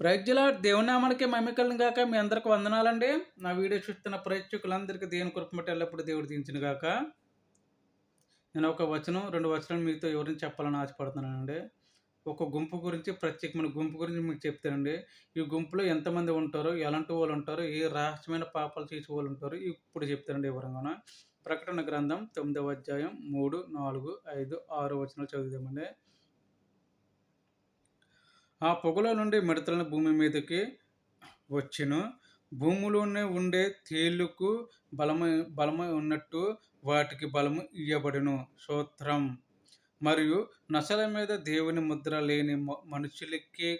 ప్రజల దేవునామానికి మమికలను గాక మీ అందరికి వందనాలండి. నా వీడియో చూస్తున్న ప్రేక్షకులందరికీ దేవుని కృపమటి ఎల్లప్పుడు దేవుడు దించిన గాక. నేను ఒక వచనం రెండు వచనాలు మీతో ఎవరిని చెప్పాలని ఆశపడుతున్నానండి. ఒక గుంపు గురించి ప్రత్యేకమైన గుంపు గురించి మీకు చెప్తానండి. ఈ గుంపులో ఎంతమంది ఉంటారో ఎలాంటి వాళ్ళు ఉంటారో ఏ రహస్యమైన పాపాలు చేసే వాళ్ళు ఉంటారో ఇప్పుడు చెప్తానండి వివరంగా ప్రకటన గ్రంథం తొమ్మిదవ అధ్యాయం మూడు నాలుగు ఐదు ఆరు వచనాలు చదువుదామండి. ఆ పొగలో నుండి మిడతలను భూమి మీదకి వచ్చును. భూమిలోనే ఉండే తేలుకు బలమై బలమై ఉన్నట్టు వాటికి బలము ఇయ్యబడును. సూత్రం మరియు నసల మీద దేవుని ముద్ర లేని మనుషులకే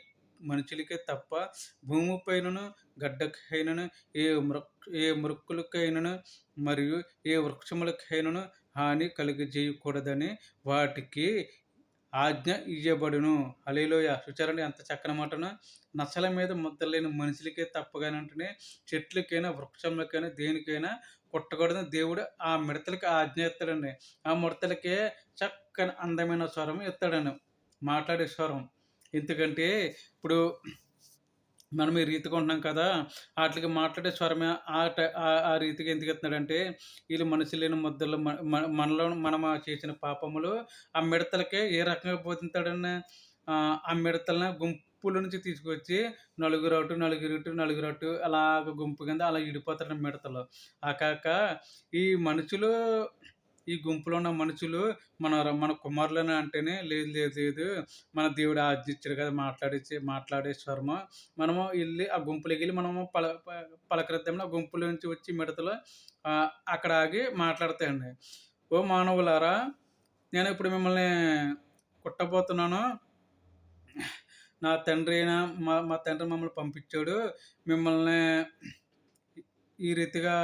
మనుషులకే తప్ప భూమిపైనను గడ్డకైనను ఏ మృ ఏ మృక్కులకైనను మరియు ఏ వృక్షములకైనను హాని కలిగజేయకూడదని వాటికి ఆజ్ఞ ఇయ్యబడును. అలీలోయ చూచారండి ఎంత చక్కని మాటను. నచ్చల మీద ముద్దలేని మనుషులకే తప్పగానంటేనే చెట్లకైనా వృక్షంలకైనా దేనికైనా కొట్టకూడదని దేవుడు ఆ మిడతలకి ఆజ్ఞ ఎత్తాడండి ఆ మిడతలకే చక్కని అందమైన స్వరం ఎత్తాడని మాట్లాడే స్వరం. ఎందుకంటే ఇప్పుడు మనం ఈ రీతిగా ఉంటున్నాం కదా వాటికి మాట్లాడే స్వరమే ఆ రీతిగా ఎందుకు ఎత్తున్నాడంటే వీళ్ళు మనిషి లేని ముద్దలు మనలో మనం చేసిన పాపములు ఆ మిడతలకే ఏ రకంగా పోతుంటాడని ఆ మిడతలను గుంపుల నుంచి తీసుకొచ్చి నలుగురు అటు నలుగురు ఇటు నలుగురు అటు అలాగ గుంపు కింద అలా ఇడిపోతాడు మిడతలు. ఆ కాక ఈ మనుషులు ఈ గుంపులో ఉన్న మనుషులు మన మన కుమారులను అంటేనే లేదు లేదు లేదు. మన దేవుడు ఆర్జించాడు కదా మాట్లాడేసి మాట్లాడే స్వర్మ మనము వెళ్ళి ఆ గుంపులోకి వెళ్ళి మనము పల పలకరిద్దామని ఆ గుంపుల నుంచి వచ్చి మిడతలు అక్కడ ఆగి మాట్లాడతాయండి. ఓ మానవులారా నేను ఇప్పుడు మిమ్మల్ని కుట్టబోతున్నాను. నా తండ్రి అయినా మా మా తండ్రి మమ్మల్ని పంపించాడు. మిమ్మల్ని ఈ రీతిగా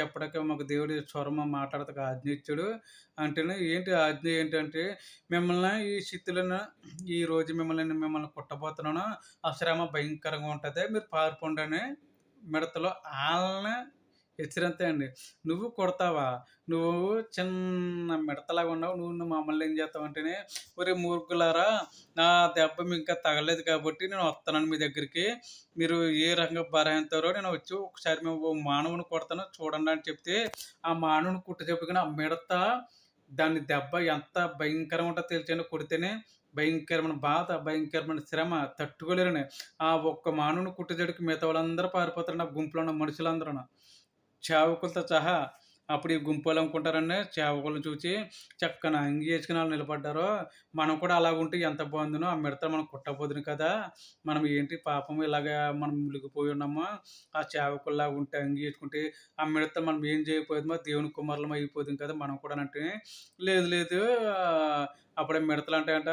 చెప్పడానికి మాకు దేవుడి స్వరమ మాట్లాడతాక ఆజ్ఞ ఇచ్చాడు. అంటేనే ఏంటి ఆజ్ఞ ఏంటంటే మిమ్మల్ని ఈ స్థితిలో ఈ రోజు మిమ్మల్ని మిమ్మల్ని కుట్టబోతున్నాను. ఆ శ్రమ భయంకరంగా ఉంటుంది. మీరు పారిపోండి మిడతలో వాళ్ళని హెచ్చరితే అండి. నువ్వు కొడతావా? నువ్వు చిన్న మిడతలాగా ఉన్నావు. నువ్వు మమ్మల్ని ఏం చేస్తావు? అంటేనే ఒరే మూర్ఖులారా నా దెబ్బ ఇంకా తగలేదు కాబట్టి నేను వస్తున్నాను మీ దగ్గరికి. మీరు ఏ రకంగా భరాయిస్తారో నేను వచ్చి ఒకసారి మేము మానవుని కొడతాను చూడండి అని చెప్తే ఆ మానవుని కుట్ట చెప్పుకుని ఆ మిడత దాని దెబ్బ ఎంత భయంకరంగా ఉంటుందో తెలిసిన కొడితేనే భయంకరమైన బాధ భయంకరమైన శ్రమ తట్టుకోలేరని. ఆ ఒక్క మానవుని కుట్టజడికి మిగతా వాళ్ళందరూ పారిపోతారు నా గుంపులో ఉన్న మనుషులందరూ छावकुलता चाह అప్పుడు ఈ గుంపులు అనుకుంటారండి చేవకులను చూసి చక్కన అంగి వేసుకుని వాళ్ళు నిలబడ్డారు. మనం కూడా అలా ఉంటే ఎంత బాగుందినో ఆ మిడత మనం కుట్టబోదును కదా. మనం ఏంటి పాపం ఇలాగ మనం మునిగిపోయి ఉన్నామో ఆ చేవకుల్లాగా ఉంటే అంగి వేసుకుంటే ఆ మిడత మనం ఏం చేయకపోయేమో దేవుని కుమారులం అయిపోతుంది కదా మనం కూడా అంటే. లేదు లేదు అప్పుడే మిడతలు అంటాయంట.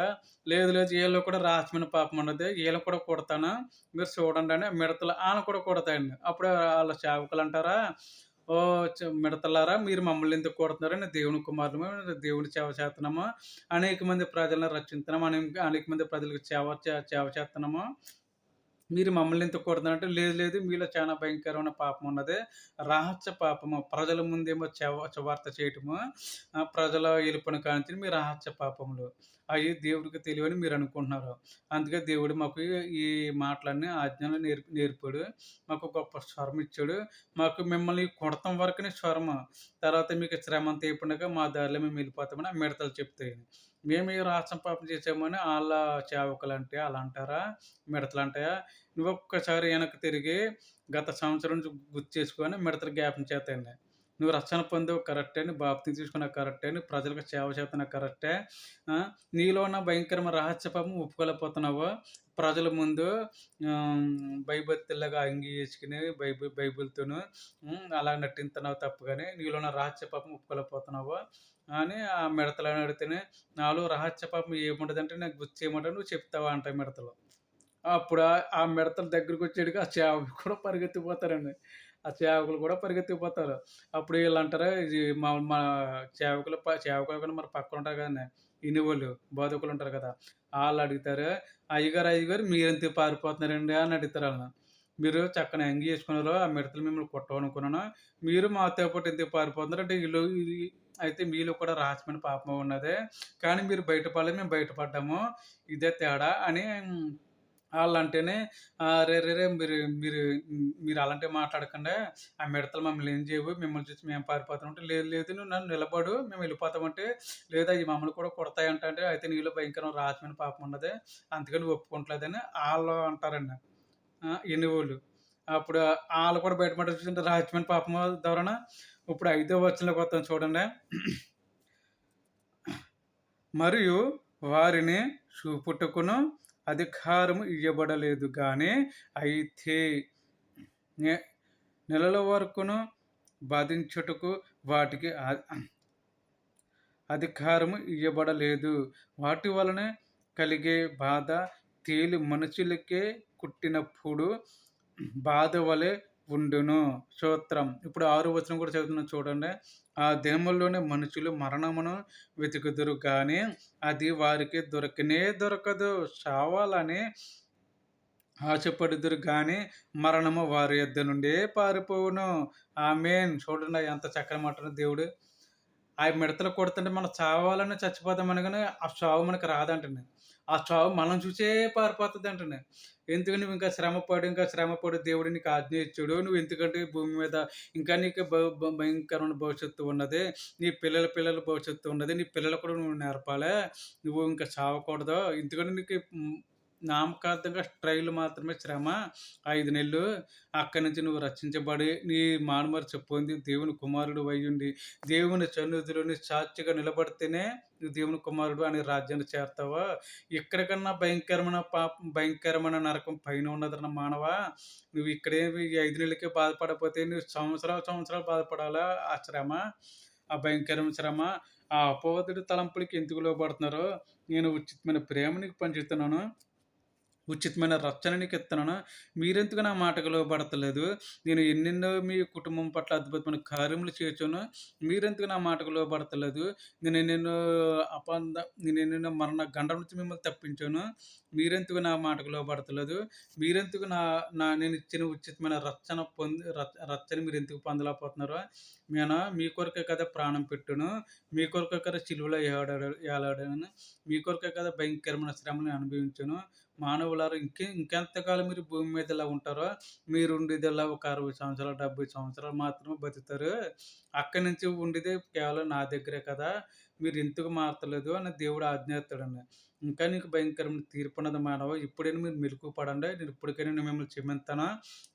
లేదు లేదు వీళ్ళు కూడా రాసమైన పాపం ఉన్నది వీళ్ళు కూడా కొడతాను. మీరు చూడండి అని మిడతలు ఆయన కూడా కొడతాయండి. అప్పుడే వాళ్ళ చేపకులు అంటారా ఓ మిడతలారా మీరు మమ్మల్ని ఎందుకు కొడుతున్నారని దేవుని కుమారులము దేవుని సేవ చేస్తున్నాము అనేక మంది ప్రజలను రక్షిస్తున్నాము అనేక మంది ప్రజలకు సేవ సేవ చేస్తున్నాము? మీరు మమ్మల్ని ఎంత కొడుతున్నారంటే లేదు లేదు మీలో చాలా భయంకరమైన పాపం ఉన్నది. రహస్య పాపము. ప్రజల ముందేమో చెవ చవార్త చేయటము. ప్రజల ఎలుపును కాంచి మీ రహస్య పాపములు. అవి దేవుడికి తెలియని మీరు అనుకుంటున్నారు. అందుకే దేవుడు మాకు ఈ మాటలన్నీ ఆజ్ఞలు నేర్పి నేర్పాడు. మాకు గొప్ప స్వరం ఇచ్చాడు. మాకు మిమ్మల్ని కొడతాం వరకునే స్వరము. తర్వాత మీకు శ్రమ అంత మా దారిలో మేము వెళ్ళిపోతామని ఆ మిడతలు చెప్తాయి. మేము ఈ రాష్ట్రం పాపం చేసామని వాళ్ళ చేవకలు అంటే అలా అంటారా? మిడతలు అంటాయా? నువ్వు ఒక్కసారి వెనక్కి తిరిగి గత సంవత్సరం నుంచి గుర్తు చేసుకొని మిడతలు జ్ఞాపం చేతండి నువ్వు రక్షణ పొందావు కరెక్టే నువ్వు బాప్తిని తీసుకున్న కరెక్టే నువ్వు ప్రజలకు సేవ చేస్తున్న కరెక్టే నీలో ఉన్న భయంకరమైన రహస్య పాపం ఒప్పుకోలేకపోతున్నావు. ప్రజల ముందు భయభక్తులాగా అంగి వేసుకుని బైబిల్ బైబిల్తోను అలా నటింతున్నావు తప్పు కానీ నీలో ఉన్న రహస్య పాపం ఒప్పుకోలేకపోతున్నావు. అని ఆ మిడతలను అడిగితేనే నాలో రహస్య పాపం ఏముంటుందంటే నాకు గుర్తు చేయమంటే నువ్వు చెప్తావా? అంట మిడతలు. అప్పుడు ఆ మిడతల దగ్గరికి వచ్చేటికి ఆ చేపలు కూడా పరిగెత్తిపోతారండి. ఆ చేవకులు కూడా పరిగెత్తిపోతారు. అప్పుడు వీళ్ళు అంటారు ఇది మా మా చేవకులు చేవకులు కూడా మరి పక్కన ఉంటారు కదా ఇన్ని వాళ్ళు బోధకులు ఉంటారు కదా వాళ్ళు అడుగుతారు అయ్యగారు అయ్యగారు మీరెంత పారిపోతున్నారండి? అని అడుగుతారు వాళ్ళని. మీరు చక్కని అంగి వేసుకున్నారు ఆ మిడతలు మిమ్మల్ని కొట్టాలనుకున్నాను మీరు మాతో పాటు ఎందుకు పారిపోతున్నారు అంటే వీళ్ళు అయితే మీలో కూడా రాసమైన పాపం ఉన్నది కానీ మీరు బయటపడలేదు మేము బయటపడ్డాము ఇదే తేడా అని వాళ్ళంటేనే ఆహ్, "రే రే రే మీరు మీరు మీరు అలాంటివి మాట్లాడకుండా ఆ మిడతలు మమ్మల్ని ఏం చేయవు. మిమ్మల్ని చూసి మేము పారిపోతాం" అంటే, "లేదు లేదు నువ్వు నన్ను నిలబడు మేము వెళ్ళిపోతామంటే" లేదా ఈ మమ్మల్ని కూడా కొడతాయంటే అంటే, "అయితే నీలో భయంకరమైన రాజమైన పాపం ఉన్నది. అందుకని ఒప్పుకుంటలేదని వాళ్ళు అంటారండి. ఎన్నివోళ్ళు అప్పుడు వాళ్ళు కూడా బయటపడ్డారు చూడండి రాజమండ్రి పాపం ద్వారా ఇప్పుడు ఐదో వచనంలోకి వస్తాం చూడండి. మరియు వారిని చూపుటకును అధికారం ఇవ్వబడలేదు కానీ అయితే నెలల వరకును బాధించుటకు వాటికి అధికారం అధికారము వాటి వలన కలిగే బాధ తేలి మనుషులకే పుట్టినప్పుడు బాధ వలె ఉండును. స్తోత్రం. ఇప్పుడు ఆరు వచనం కూడా చదువుతున్నాను చూడండి. ఆ దినముల్లోనే మనుషులు మరణమును వెతుకుదురు కానీ అది వారికి దొరకనే దొరకదు. చావాలని ఆశపడుదురు కానీ మరణము వారి యొద్ద నుండే పారిపోవును. ఆమేన్. చూడండి ఎంత చక్కని మాట దేవుడు. ఆ మిడతలు కొడుతుంటే మనం చావాలని చచ్చిపోదామని కానీ ఆ చావు మనకు రాదంటండి. ఆ చావు మనం చూసే పారిపోతదంటండి. ఎందుకు నువ్వు ఇంకా శ్రమపడు, ఇంకా శ్రమపడు దేవుడు నీకు ఆజ్ఞ ఇచ్చాడు. నువ్వు ఎందుకంటే భూమి మీద ఇంకా నీకు భయంకరమైన భవిష్యత్తు ఉన్నది. నీ పిల్లల పిల్లల భవిష్యత్తు ఉన్నది. నీ పిల్లలు కూడా నువ్వు నేర్పాలి. నువ్వు ఇంకా చావకూడదు. ఎందుకంటే నీకు నామకార్థంగా ట్రైల్ మాత్రమే శ్రమ ఐదు నెలలు. అక్కడి నుంచి నువ్వు రచించబడి నీ మారుమనసు పొంది దేవుని కుమారుడు అయ్యుండి దేవుని సన్నిధిలోని సాక్షిగా నిలబడితేనే నువ్వు దేవుని కుమారుడు అనే రాజ్యాన్ని చేరతావు. ఇక్కడికన్నా భయంకరమైన పాపం భయంకరమైన నరకం పైన ఉన్నదన్న మానవా. నువ్వు ఇక్కడే ఐదు నెలలకే బాధపడకపోతే నువ్వు సంవత్సరాలు సంవత్సరాలు బాధపడాలా ఆ శ్రమ. ఆ భయంకరమైన శ్రమ. ఆ అపవాదుడి తలంపులకి ఎందుకు లోపడుతున్నారో నేను ఉచితమైన ప్రేమ నీకు పంచుతున్నాను. ఉచితమైన రచ్చనని నీకు ఇస్తున్నాను. మీరెందుకు నా మాటకు లోబడతలేదు? నేను ఎన్నెన్నో మీ కుటుంబం పట్ల అద్భుతమైన కార్యములు చేర్చాను మీరెందుకు నా మాటకు లోబడతలేదు? నేను ఎన్నెన్నో అపంద నేను ఎన్నెన్నో మరణ గండం నుంచి మిమ్మల్ని తప్పించాను. మీరెందుకు నా మాటకు లోబడతలేదు? మీరెందుకు నా నా నేను ఇచ్చిన ఉచితమైన రచ్చన పొంది రచ్చని మీరు ఎందుకు పొందలేకపోతున్నారో? నేను మీ కొరకే కదా ప్రాణం పెట్టును. మీ కొరకే కదా సిలువలో ఏలాడాడు ఏలాడాను. మీ కొరకే కదా భయంకరమైన శ్రమను అనుభవించాను. మానవులారు ఇంకే ఇంకెంతకాలం మీరు భూమి మీద ఇలా ఉంటారో? మీరు ఉండేది ఇలా ఒక 60 సంవత్సరాలు, 70 సంవత్సరాలు మాత్రమే బతుకుతారు. అక్కడి నుంచి ఉండేది కేవలం నా దగ్గరే కదా! మీరు ఎందుకు మారతలేదు అని దేవుడు ఆజ్ఞేస్తాడండి. ఇంకా నీకు భయంకరమైన తీర్పున్నది మానవ. ఇప్పుడైనా మీరు మెలకువ పడండి. నేను ఇప్పటికైనా మిమ్మల్ని క్షమింతాను.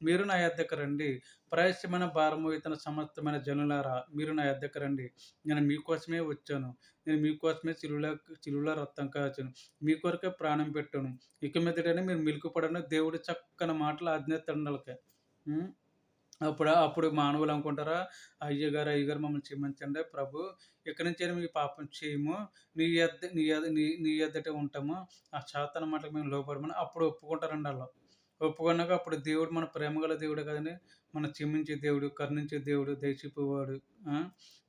మీరు నా యొద్దకు రండి. ప్రయాసమైన భారము ఇతన సమస్తమైన జనులారా మీరు నా యొద్దకు రండి. నేను మీకోసమే వచ్చాను. నేను మీకోసమే సిలువలో చిలువుల రక్తం కాచాను మీ కొరకే ప్రాణం పెట్టాను. ఇక మీదటైనా మీరు మెలకువ పడండి. దేవుడు చక్కని మాటలు ఆజ్ఞేస్తాడండి అప్పుడు అప్పుడు మానవులు అనుకుంటారా? అయ్యగారు, అయ్యగారు మమ్మల్ని క్షమించండి ప్రభు. ఇక్కడి నుంచి మీ పాపం చేయము. నీ ఎద్ద నీ ఎద్ద నీ నీ ఎద్దటే ఉంటాము. ఆ సాతాను మాటలకు మేము లోపడమని అప్పుడు ఒప్పుకుంటారండి వాళ్ళు ఒప్పుకున్నాక అప్పుడు దేవుడు మన ప్రేమగల దేవుడు కదండి మన క్షమించే దేవుడు, కరుణించే దేవుడు, దయచిపోవాడు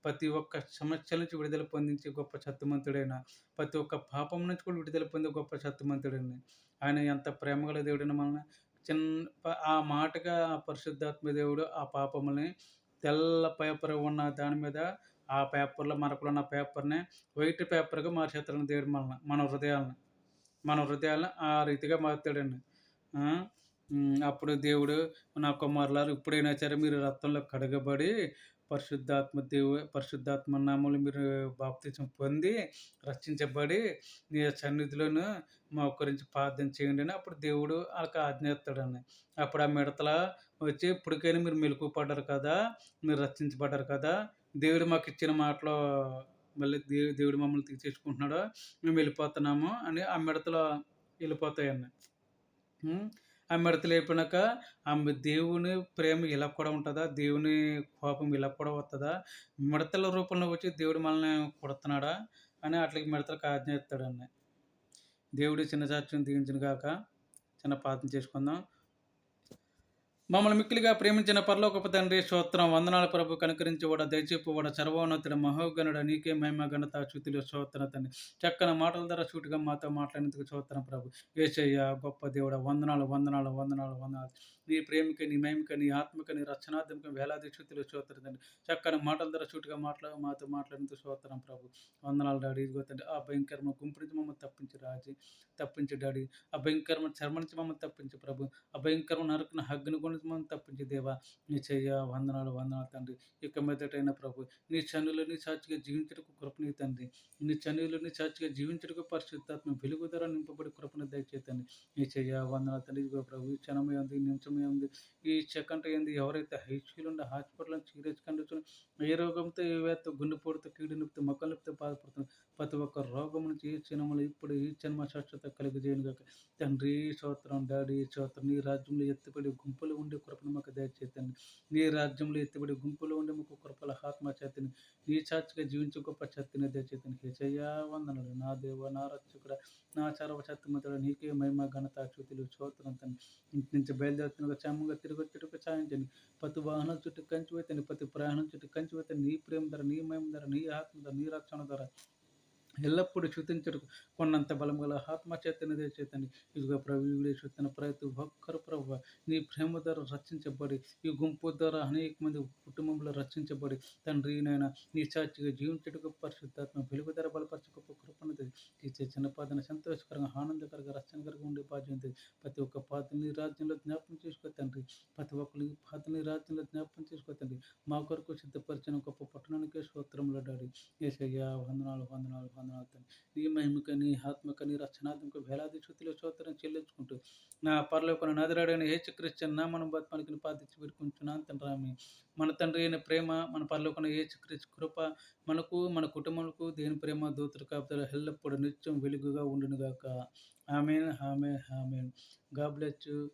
ప్రతి ఒక్క సమస్యల నుంచి విడుదల పొందించే గొప్ప చత్తుమంతుడైన ప్రతి ఒక్క పాపం నుంచి కూడా విడుదల పొందే గొప్ప శక్తిమంతుడండి. ఆయన ఎంత ప్రేమగల దేవుడైనా మనల్ని చిన్న ఆ మాటగా పరిశుద్ధాత్మ దేవుడు ఆ పాపముల్ని తెల్ల పేపర్ ఉన్న దాని మీద ఆ పేపర్‌లో మనకున్న పేపర్‌ని వైట్ పేపర్‌గా మార్చేస్తాడు దేవుడు మనల్ని. మన హృదయాలను. మన హృదయాలను ఆ రీతిగా మారుతాడండి. అప్పుడు దేవుడు నా కుమారులారు ఇప్పుడైనా సరే మీరు రక్తంలో కడగబడి పరిశుద్ధాత్మ దేవు పరిశుద్ధాత్మ నామములో మీరు బాప్తిసం పొంది రక్షించబడి నీ సన్నిధిలోను మోకరించి ప్రార్థన చేయండి అని అప్పుడు దేవుడు ఆళ్ళకి ఆజ్ఞేస్తాడండి. అప్పుడు ఆ మిడతల వచ్చి ఇప్పటికైనా మీరు మెలకువ పడ్డారు కదా! మీరు రక్షించబడ్డారు కదా! దేవుడు మాకు ఇచ్చిన మాటలో మళ్ళీ దే దేవుడు మమ్మల్ని తీసేసుకుంటున్నాడు. మేము వెళ్ళిపోతున్నాము అని ఆ మిడతలు వెళ్ళిపోతాయండి. ఆ మిడతలు లేపినాక ఆమె దేవుని ప్రేమ ఇలా కూడా ఉంటుందా దేవుని కోపం ఇలా కూడా వస్తుందా మిడతల రూపంలో వచ్చి దేవుడు మనల్ని కొడుతున్నాడా? అని అట్లకి మిడతలకు ఆజ్ఞ ఇస్తాడండి. దేవుడు చిన్న సాక్ష్యం దీవించిన కాక చిన్న ప్రార్థన చేసుకుందాం. మమ్మల్ని మిక్కిలిగా ప్రేమించిన పరలోకపు తండ్రి స్తోత్రం వందనాల ప్రభు కనుకరించి కూడా దయచేపు కూడా సర్వోన్నతుడ మహోగణుడ నీకే మహిమ ఘనత శృతిలో స్తోత్రం తండ్రి. చక్కని మాటల ద్వారా సూటిగా మాతో మాట్లాడేందుకు స్తోత్రం ప్రభు. ఏసయ్య గొప్ప దేవుడ వందనాలు వందనాలు వందనాలు వందనాలు. నీ ప్రేమిక నీ ఆత్మకని నీ ఆత్మక నీ రక్షణాత్మక వేలాది చ్యుతిలో స్తోత్రం తండ్రి చక్కని మాటల ద్వారా సూటిగా మాట్లాడు మాతో మాట్లాడేందుకు స్తోత్రం ప్రభు. వందనాలు డాడీ. ఇదిగో తండ్రి ఆ భయంకరమైన గుంపు నుంచి మమ్మల్ని తప్పించి రాజీ. తప్పించి డాడీ. ఆ భయంకరమైన చర్మ నుంచి మమ్మల్ని తప్పించి ప్రభు. ఆ భయంకరమైన నరకున హగ్గుని గురించి మమ్మల్ని తప్పించి దేవా. నీ చెయ్య. వందనాలు వందనాలు తండ్రి. ఇక మెదటైన ప్రభు. నీ చనులు నీ సాక్షిగా జీవించడానికి కృపని తండ్రి. నీ చనులు నీ సాక్షిగా జీవించడానికి పరిశుద్ధాత్మ వెలుగు ధర నింపబడి కృపను దయచేతండి నీ చెయ్య. వందనాలు తండ్రి. ఇదిగో ప్రభు ఈ క్షణమే ఉంది నిమిషం నిమిషమే ఉంది. ఈ సెకండ్ ఏంది? ఎవరైతే హైస్కూల్ ఉండే హాస్పిటల్ సీరియస్ కండిషన్ ఏ రోగంతో ఏవైతే గుండెపోటుతో కీడు నొప్పితో మొక్కలు నొప్పితో బాధపడుతుంది ప్రతి ఒక్క రోగం నుంచి ఈ క్షణములు ఇప్పుడు ఈ జన్మ శాశ్వత కలిగజేయను కాక తండ్రి స్తోత్రం డాడీ స్తోత్రం నీ రాజ్యంలో ఎత్తిపడి గుంపులు ఉండే కృపను మాకు దయచేతండి నీ రాజ్యంలో ఎత్తిపడి గుంపులు ఉండే మాకు కృపల ఆత్మ చేతిని నీ చాచిగా జీవించే గొప్ప శక్తిని దయచేతని హెచయ్యా వందనలు. నా దేవ నా రక్షకుడ నా చరవ శక్తిమంతుడు నీకే మహిమ ఘనత చ్యుతులు స్తోత్రం ఇంటి నుంచి బయలుదేరుతున్న క్షేమంగా తిరుగు వచ్చేటకు సాయించండి ప్రతి వాహనం చుట్టూ కంచి వేతండి ప్రతి ప్రయాణం చుట్టూ కంచి వేతండి నీ ప్రేమ ధర నీ మయం ధర నీ ఆత్మ ధర నీ రక్షణ ధర. ఎల్లప్పుడూ శుతించరు కొన్నంత బలం గల ఆత్మ చేతనిదే ఇదిగో ప్రభు వీడియో చూస్తున్న ప్రతి ఒక్కరు ప్రభు నీ ప్రేమ ద్వారా రక్షించబడి ఈ గుంపు ద్వారా అనేక మంది కుటుంబంలో రక్షించబడి తండ్రి నాయన నీ సాక్షిగా జీవించటకు పరిశుద్ధాత్మ వెలుగు ధర బలపరచుకో కృపణది ఇచ్చే చిన్న పాదన సంతోషకరంగా ఆనందకరంగా రక్షణకరంగా ఉండే బాధ్యత ప్రతి ఒక్క పాతని రాజ్యంలో జ్ఞాపకం చేసుకో తండ్రి. ప్రతి ఒక్కరి పాతని రాజ్యంలో జ్ఞాపకం చేసుకో తండ్రి. మా కొరకు సిద్ధపరిచిన గొప్ప పట్టణానికే స్తోత్రంలో డాడి. ఏసయ్యా వందనాలు వందనాలు వందనాలు నీ మహిమక నీ ఆత్మక నీ రక్షణాత్మక వేలాది శృతిలో స్తోత్రం చెల్లించుకుంటూ నా పరలోకన నదిరాడైన హేచు క్రిస్టియన్ నా మనం బతుమానికి పాదించి పెట్టుకుంటున్నాను తండ్రి ఆమె మన తండ్రి అయిన ప్రేమ మన పరలోకన ఏ క్రిస్ కృప మనకు మన కుటుంబాలకు దేని ప్రేమ దూతరు కాపుతారు ఎల్లప్పుడూ నిత్యం వెలుగుగా ఉండునుగాక. ఆమెన్ ఆమె ఆమెన్. God bless